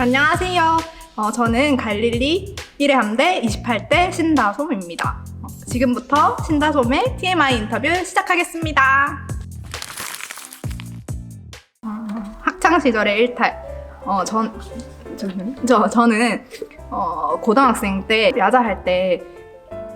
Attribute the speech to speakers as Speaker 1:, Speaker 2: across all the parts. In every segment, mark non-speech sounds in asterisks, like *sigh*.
Speaker 1: 안녕하세요. 어, 저는 갈릴리 1회 함대 28대 신다솜입니다. 어, 지금부터 신다솜의 TMI 인터뷰 시작하겠습니다. 어, 학창 시절의 일탈. 어, 전, 저는, 저, 저는 어, 고등학생 때 야자할 때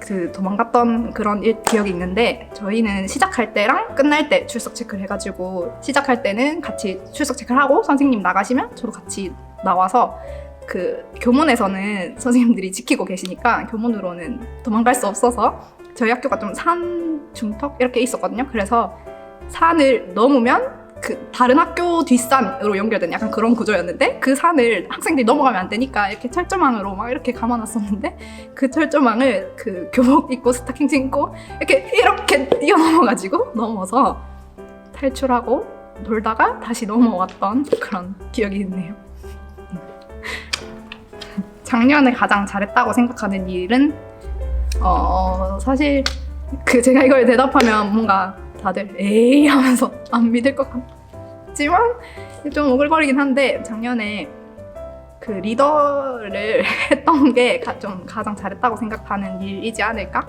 Speaker 1: 그 도망갔던 그런 일, 기억이 있는데 저희는 시작할 때랑 끝날 때 출석 체크를 해가지고 시작할 때는 같이 출석 체크를 하고 선생님 나가시면 저도 같이 나와서 그 교문에서는 선생님들이 지키고 계시니까 교문으로는 도망갈 수 없어서 저희 학교가 좀 산 중턱 이렇게 있었거든요. 그래서 산을 넘으면 그 다른 학교 뒷산으로 연결된 약간 그런 구조였는데 그 산을 학생들이 넘어가면 안 되니까 이렇게 철조망으로 막 이렇게 감아놨었는데 그 철조망을 그 교복 입고 스타킹 신고 이렇게 이렇게 뛰어넘어가지고 넘어서 탈출하고 놀다가 다시 넘어왔던 그런 기억이 있네요. 작년에 가장 잘했다고 생각하는 일은 어 사실 그 제가 이걸 대답하면 뭔가 다들 에이 하면서 *laughs* 안 믿을 것 같지만 좀 오글거리긴 한데 작년에 그 리더를 *laughs* 했던 게 좀 가장 잘했다고 생각하는 일이지 않을까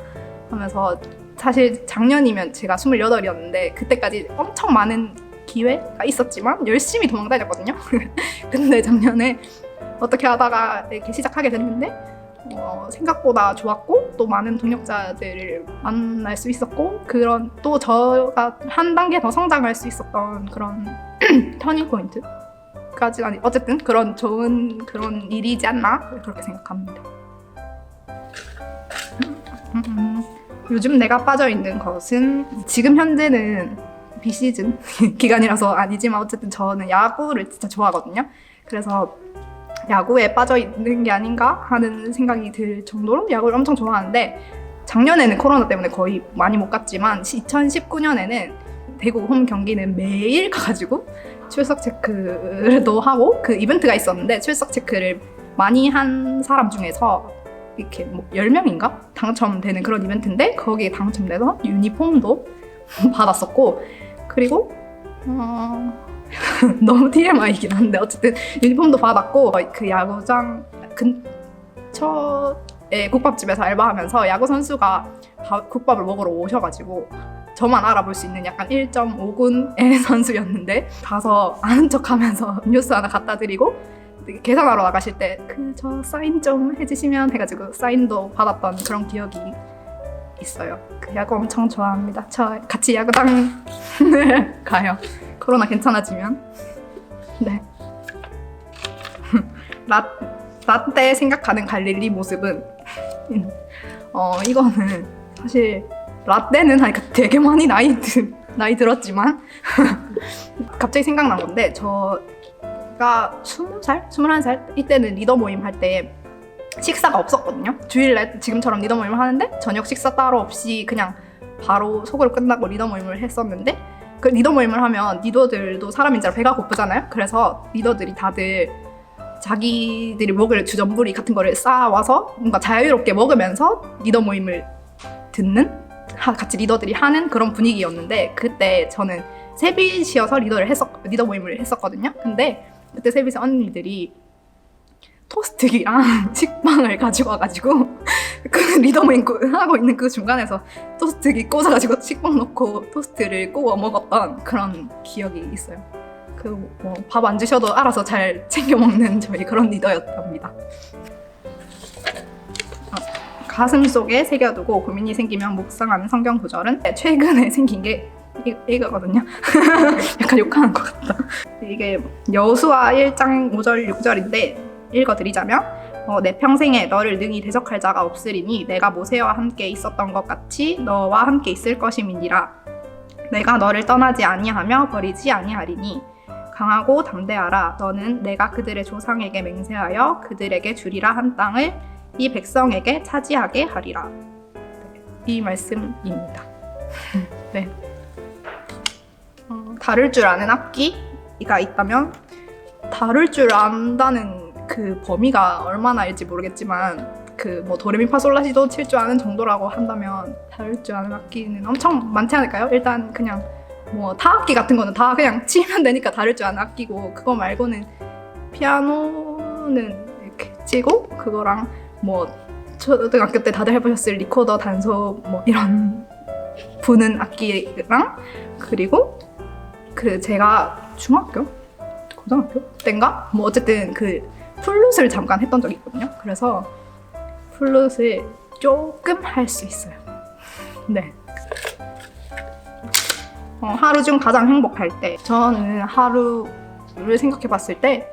Speaker 1: 하면서 사실 작년이면 제가 28이었는데 그때까지 엄청 많은 기회가 있었지만 열심히 도망다녔거든요. *laughs* 근데 작년에 어떻게 하다가 이렇게 시작하게 됐는데 어, 생각보다 좋았고 또 많은 동력자들을 만날 수 있었고 그런 또 저가 한 단계 더 성장할 수 있었던 그런 *clears throat* 터닝 포인트까지 아니 어쨌든 그런 좋은 그런 일이지 않나 그렇게 생각합니다. 음, 요즘 내가 빠져 있는 것은 지금 현재는 비시즌 *laughs* 기간이라서 아니지만 어쨌든 저는 야구를 진짜 좋아하거든요. 그래서 야구에 빠져 있는 게 아닌가 하는 생각이 들 정도로 야구를 엄청 좋아하는데 작년에는 코로나 때문에 거의 많이 못 갔지만 2019년에는 대구 홈 경기는 매일 가가지고 출석 체크도 하고 그 이벤트가 있었는데 출석 체크를 많이 한 사람 중에서 이렇게 뭐 10명인가 당첨되는 그런 이벤트인데 거기에 당첨돼서 유니폼도 *laughs* 받았었고 그리고 어, *laughs* 너무 TMI이긴 한데 어쨌든 유니폼도 받았고 그 야구장 근처에 국밥집에서 알바하면서 야구 선수가 밥- 국밥을 먹으러 오셔가지고 저만 알아볼 수 있는 약간 1.5군의 *laughs* 선수였는데 가서 아는 척하면서 *laughs* 음료수 하나 갖다 드리고 계산하러 나가실 때 그 저 사인 좀 해주시면 해가지고 사인도 받았던 그런 기억이 있어요. 그 야구 엄청 좋아합니다. 저 같이 야구장 *laughs* 가요. 코로나 괜찮아지면. 네. *laughs* 라, 라떼 생각하는 갈릴리 모습은 어 이거는 사실 라떼는 하니까 되게 많이 나이 드, 나이 들었지만 *laughs* 갑자기 생각난 건데 저가 20살? 21살 이때는 리더 모임 할때 식사가 없었거든요. 주일날 지금처럼 리더 모임을 하는데 저녁 식사 따로 없이 그냥 바로 속으로 끝나고 리더 모임을 했었는데 그 리더 모임을 하면 리더들도 사람인지라 배가 고프잖아요. 그래서 리더들이 다들 자기들이 먹을 주전부리 같은 거를 쌓아와서 뭔가 자유롭게 먹으면서 리더 모임을 듣는 하- 같이 리더들이 하는 그런 분위기였는데 그때 저는 셋이셔서 리더를 했었 리더 모임을 했었거든요. 근데 그때 셋이 언니들이 토스트기랑 식빵을 *laughs* 가지고 와가지고 *laughs* 그 리더 모임 꾸- 하고 있는 그 중간에서 토스트기 꽂아가지고 식빵 넣고 토스트를 구워 먹었던 그런 기억이 있어요. 그 뭐 밥 안 주셔도 알아서 잘 챙겨 먹는 저희 그런 리더였답니다. 어, 가슴 속에 새겨두고 고민이 생기면 묵상하는 성경 구절은 최근에 *laughs* 생긴 게 이- 이거거든요. 약간 욕하는 것 같다. 이게 여수와 1장 5절 6절인데 읽어드리자면 어, 내 평생에 너를 능히 대적할 자가 없으리니 내가 모세와 함께 있었던 것 같이 너와 함께 있을 것임이니라. 내가 너를 떠나지 아니하며 버리지 아니하리니 강하고 담대하라. 너는 내가 그들의 조상에게 맹세하여 그들에게 주리라 한 땅을 이 백성에게 차지하게 하리라. 네, 이 말씀입니다. *laughs* 네. 어, 다룰 줄 아는 악기가 있다면 다룰 줄 안다는 그 범위가 얼마나일지 모르겠지만 그 뭐 도레미파솔라시도 칠 줄 아는 정도라고 한다면 다룰 줄 아는 악기는 엄청 많지 않을까요? 일단 그냥 뭐 타악기 같은 거는 다 그냥 *laughs* 치면 되니까 다룰 줄 아는 악기고 그거 말고는 피아노 튜는 이렇게 치고 그거랑 뭐 초등학교 때 다들 해보셨을 리코더 단소 뭐 이런 *laughs* 부는 악기랑 그리고 그 제가 중학교? 고등학교? 때인가? 뭐 어쨌든 그 플룻을 잠깐 했던 적이 있거든요. 그래서 플룻을 조금 할 수 있어요. 네. 어, 하루 중 가장 행복할 때 저는 하루를 생각해 봤을 때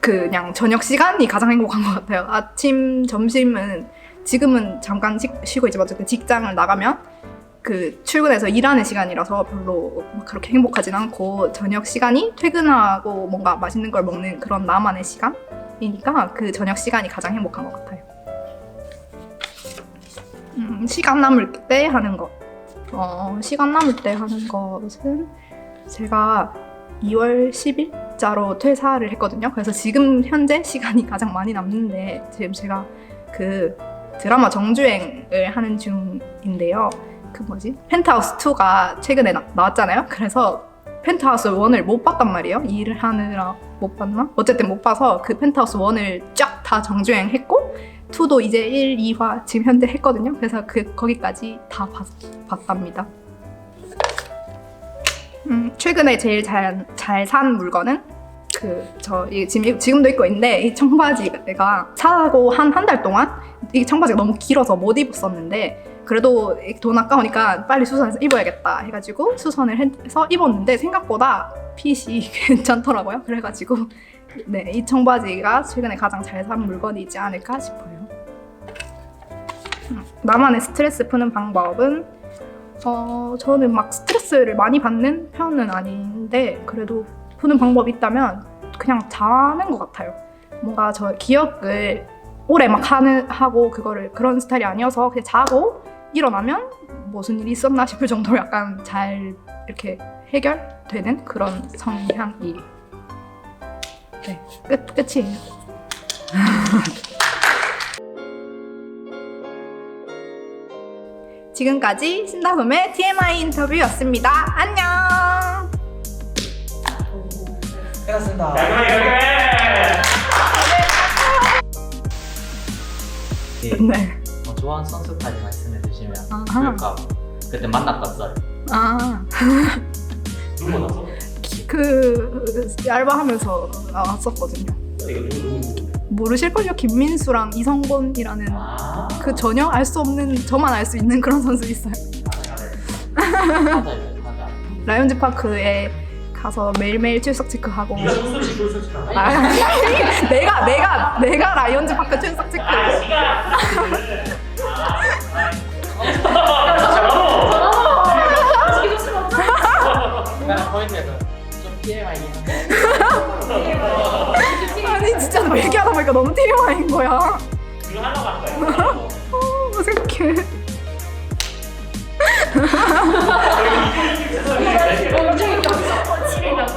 Speaker 1: 그냥 저녁 시간이 가장 행복한 것 같아요. 아침, 점심은 지금은 잠깐 쉬, 쉬고 있지만 어쨌든 직장을 나가면 그 출근해서 일하는 시간이라서 별로 막 그렇게 행복하진 않고 저녁 시간이 퇴근하고 뭔가 맛있는 걸 먹는 그런 나만의 시간 이니까 그 저녁 시간이 가장 행복한 것 같아요. 음, 시간 남을 때 하는 것. 어, 시간 남을 때 하는 것은 제가 2월 10일자로 퇴사를 했거든요. 그래서 지금 현재 시간이 가장 많이 남는데 지금 제가 그 드라마 정주행을 하는 중인데요. 그 뭐지? 펜트하우스 2가 최근에 나, 나왔잖아요. 그래서 펜트하우스 1을 못 봤단 말이에요. 일을 하느라 못 봤나? 어쨌든 못 봐서 그 펜트하우스 1을 쫙 다 정주행했고 2도 이제 1, 2화 지금 현재 했거든요. 그래서 그 거기까지 다 봤, 봤답니다. 음, 최근에 제일 잘 잘 산 물건은 그저 지금 지금도 입고 있는데 이 청바지가 사고 한 한 달 동안 이 청바지가 너무 길어서 못 입었었는데 그래도 돈 아까우니까 빨리 수선해서 입어야겠다 해가지고 수선을 해서 입었는데 생각보다 핏이 *laughs* 괜찮더라고요. 그래가지고 네 이 청바지가 최근에 가장 잘 산 물건이지 않을까 싶어요. 음, 나만의 스트레스 푸는 방법은 어, 저는 막 스트레스를 많이 받는 편은 아닌데 그래도 푸는 방법이 있다면 그냥 자는 것 같아요. 뭔가 저 기억을 오래 막 하는 하고 그거를 그런 스타일이 아니어서 그냥 자고 일어나면 무슨 일이 있었나 싶을 정도로 약간 잘 이렇게 해결되는 그런 성향이 네, 끝 끝이에요. *laughs* 지금까지 신다솜의 TMI 인터뷰였습니다. 안녕.
Speaker 2: 끝났습니다.
Speaker 3: 깔끔하게 깔끔해!
Speaker 1: 네.
Speaker 2: 어, 좋아하는 선수까지 말씀해 주시면
Speaker 1: 아하.
Speaker 2: 좋을까 그때 만났던 썰
Speaker 1: 아,
Speaker 3: 누구 만났어?
Speaker 1: 그 알바하면서 나왔었거든요. 모르실걸요? 김민수랑 이성곤이라는
Speaker 2: 아,
Speaker 1: 그 전혀 알 수 없는 저만 알 수 있는 그런 선수 있어요.
Speaker 2: 타자예요. 타자
Speaker 1: 라이온즈 파크에 가서 매일매일 출석 체크하고?
Speaker 3: 아,
Speaker 1: 내가 내가 내가 라이온즈 파크 출석 체크
Speaker 2: TMI.
Speaker 1: 아니 진짜 너 얘기하다 보니까 너무 TMI인 거야.
Speaker 3: 이거 하려고 한 거야.
Speaker 1: 어색해. 엄청 겹쳐. 치를 넣고